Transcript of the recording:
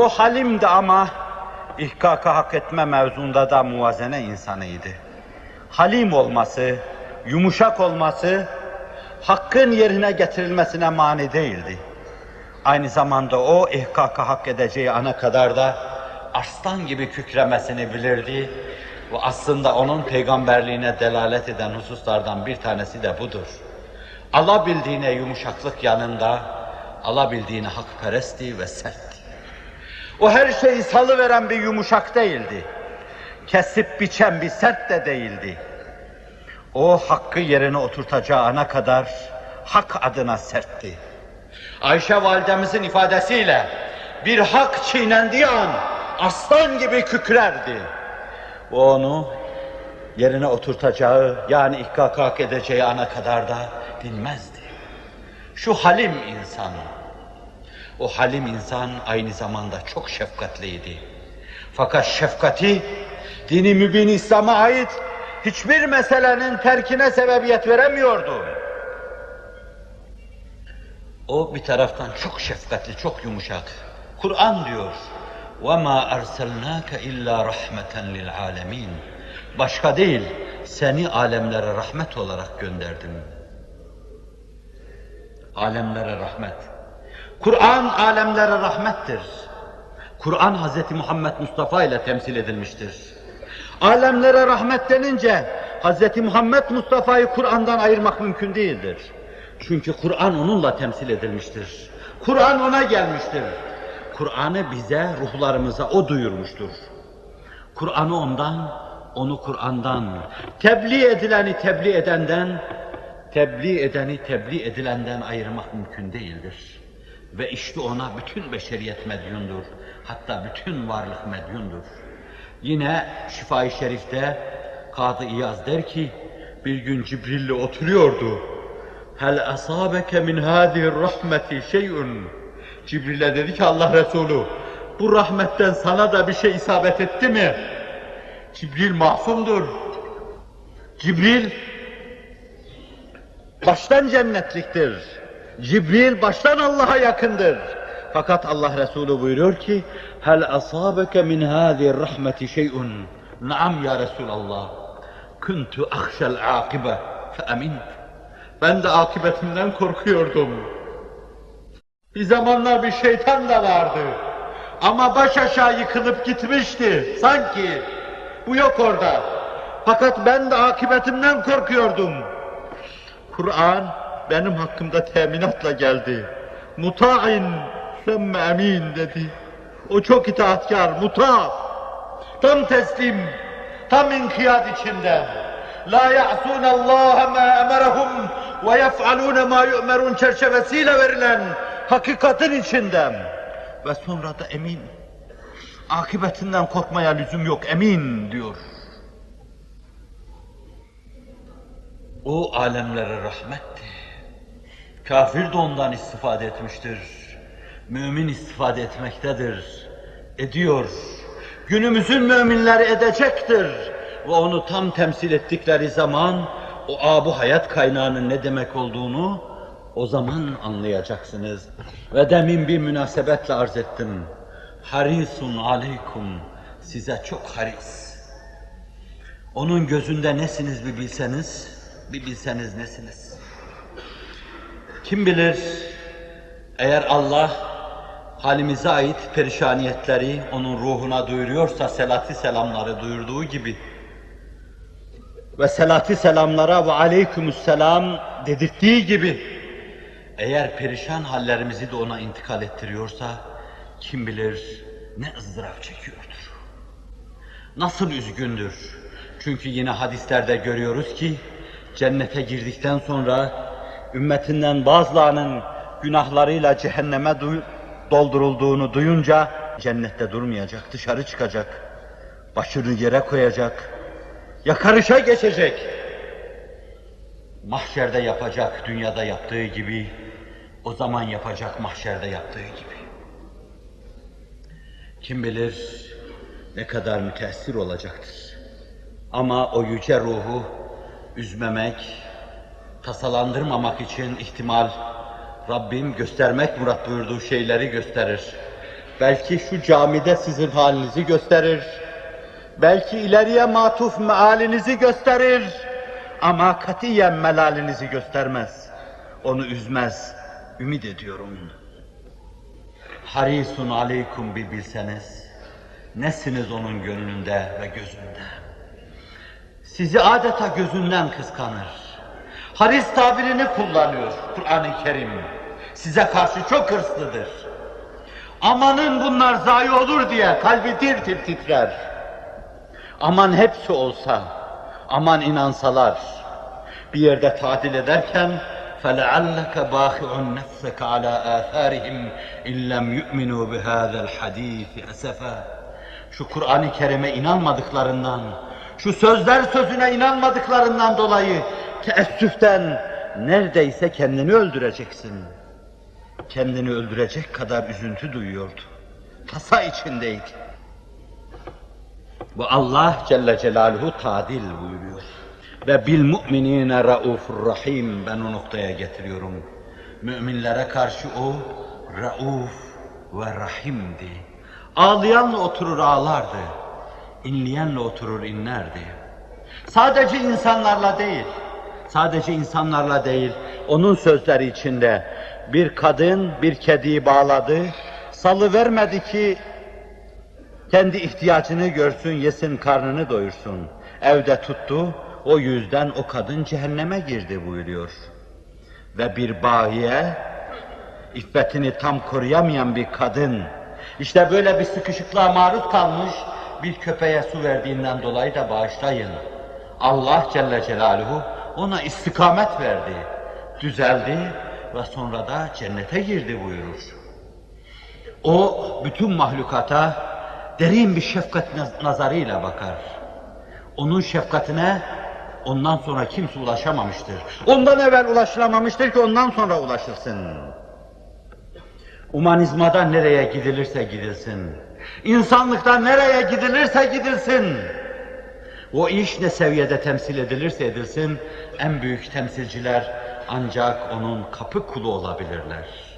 O halimdi ama ihkakı hak etme mevzunda da muvazene insanıydı. Halim olması, yumuşak olması, hakkın yerine getirilmesine mani değildi. Aynı zamanda o ihkakı hak edeceği ana kadar da arslan gibi kükremesini bilirdi ve aslında onun peygamberliğine delalet eden hususlardan bir tanesi de budur. Alabildiğine yumuşaklık yanında, alabildiğine hakperestti ve sertti. O her şeyi salıveren bir yumuşak değildi. Kesip biçen bir sert de değildi. O hakkı yerine oturtacağı ana kadar hak adına sertti. Ayşe validemizin ifadesiyle bir hak çiğnendiği an aslan gibi kükrerdi. O onu yerine oturtacağı yani ihkaka hak edeceği ana kadar da dinmezdi. Şu halim insan, o halim insan aynı zamanda çok şefkatliydi. Fakat şefkati dini mübin İslam'a ait hiçbir meselenin terkine sebebiyet veremiyordu. O bir taraftan çok şefkatli, çok yumuşak. Kur'an diyor, وَمَا أَرْسَلْنَاكَ اِلَّا رَحْمَةً لِلْعَالَمِينَ Başka değil, seni alemlere rahmet olarak gönderdim. Alemlere rahmet. Kur'an alemlere rahmettir. Kur'an Hz. Muhammed Mustafa ile temsil edilmiştir. Alemlere rahmet denince Hz. Muhammed Mustafa'yı Kur'an'dan ayırmak mümkün değildir. Çünkü Kur'an onunla temsil edilmiştir. Kur'an ona gelmiştir. Kur'an'ı bize, ruhlarımıza o duyurmuştur. Kur'an'ı ondan, onu Kur'an'dan, tebliğ edileni tebliğ edenden, tebliğ edeni tebliğ edilenden ayırmak mümkün değildir. Ve işte ona bütün beşeriyet medyundur. Hatta bütün varlık medyundur. Yine Şifa-i Şerif'te Kadı İyaz der ki, bir gün Cibril'le oturuyordu. Hel asabeke min hâzihir rahmeti şey'un. Cibril'e dedi ki Allah Resulü, bu rahmetten sana da bir şey isabet etti mi? Cibril masumdur. Cibril baştan cennetliktir. Cibril baştan Allah'a yakındır. Fakat Allah Resulü buyuruyor ki, hel asabeke min hâzihir rahmeti şey'un. Naam ya Resulallah. Kuntu ahşel akibe fe amint. Ben de akıbetimden korkuyordum. Bir zamanlar bir şeytan da vardı. Ama baş aşağı yıkılıp gitmişti sanki. Bu yok orada. Fakat ben de akıbetimden korkuyordum. Kur'an benim hakkımda teminatla geldi. Muta'in semme emin dedi. O çok itaatkar, muta. Tam teslim, tam inkiyat içinde. La ya'sun Allah ma emerahum ve yef'alun ma yu'merun çerçevesiyle verilen hakikatin içinde. Ve sonra da emin. Akıbetinden korkmaya lüzum yok, emin diyor. O alemlere rahmetti. Kafir de ondan istifade etmiştir. Mümin istifade etmektedir. Ediyor. Günümüzün müminleri edecektir. Ve onu tam temsil ettikleri zaman o abu hayat kaynağının ne demek olduğunu o zaman anlayacaksınız. Ve demin bir münasebetle arz ettim. Harisun aleykum. Size çok haris. Onun gözünde nesiniz bir bilseniz, bir bilseniz nesiniz? Kim bilir eğer Allah halimize ait perişaniyetleri onun ruhuna duyuruyorsa selati selamları duyurduğu gibi ve selati selamlara ve aleykümüsselam dedirttiği gibi eğer perişan hallerimizi de ona intikal ettiriyorsa kim bilir ne ızdırap çekiyordur. Nasıl üzgündür. Çünkü yine hadislerde görüyoruz ki cennete girdikten sonra ümmetinden bazılarının günahlarıyla cehenneme doldurulduğunu duyunca cennette durmayacak, dışarı çıkacak. Başını yere koyacak. Yakarışa geçecek. Mahşerde yapacak dünyada yaptığı gibi o zaman yapacak mahşerde yaptığı gibi. Kim bilir ne kadar müteessir olacaktır. Ama o yüce ruhu üzmemek, tasalandırmamak için ihtimal Rabbim göstermek murat buyurduğu şeyleri gösterir. Belki şu camide sizin halinizi gösterir. Belki ileriye matuf mealinizi gösterir. Ama katiyen melalinizi göstermez. Onu üzmez. Ümit ediyorum. Harisun aleykum bir bilseniz. Nesiniz onun gönlünde ve gözünde. Sizi adeta gözünden kıskanır. Haris tabirini kullanıyor Kur'an-ı Kerim. Size karşı çok hırslıdır. Amanın bunlar zayi olur diye kalbi tir tir titrer. Aman hepsi olsa, aman inansalar. Bir yerde tadil ederken فَلَعَلَّكَ بَاخِعٌ نَفْسَكَ عَلَى آثَارِهِمْ اِنْ لَمْ يُؤْمِنُوا بِهَذَا الْحَد۪يثِ أَسَفًا Şu Kur'an-ı Kerim'e inanmadıklarından, şu sözler sözüne inanmadıklarından dolayı teessüften neredeyse kendini öldüreceksin. Kendini öldürecek kadar üzüntü duyuyordu. Tasa içindeydi. Ve Allah Celle Celaluhu tadil buyuruyor. Ve bil mu'minine raufur rahim. Ben o noktaya getiriyorum. Müminlere karşı o rauf ve rahimdi. Ağlayanla oturur ağlardı. İnleyenle oturur inlerdi. Sadece insanlarla değil, sadece insanlarla değil, onun sözleri içinde bir kadın bir kediyi bağladı, salı vermedi ki kendi ihtiyacını görsün, yesin, karnını doyursun. Evde tuttu, o yüzden o kadın cehenneme girdi buyuruyor. Ve bir bahiye, iffetini tam koruyamayan bir kadın, işte böyle bir sıkışıklığa maruz kalmış, bir köpeğe su verdiğinden dolayı da bağışlayın. Allah Celle Celaluhu ona istikamet verdi, düzeldi ve sonra da cennete girdi buyurur. O bütün mahlukata derin bir şefkat naz- nazarıyla bakar. Onun şefkatine ondan sonra kimse ulaşamamıştır. Ondan evvel ulaşılamamıştır ki ondan sonra ulaşılsın. Humanizmada nereye gidilirse gidilsin. İnsanlıkta nereye gidilirse gidilsin. O iş ne seviyede temsil edilirse edilsin, en büyük temsilciler ancak onun kapı kulu olabilirler.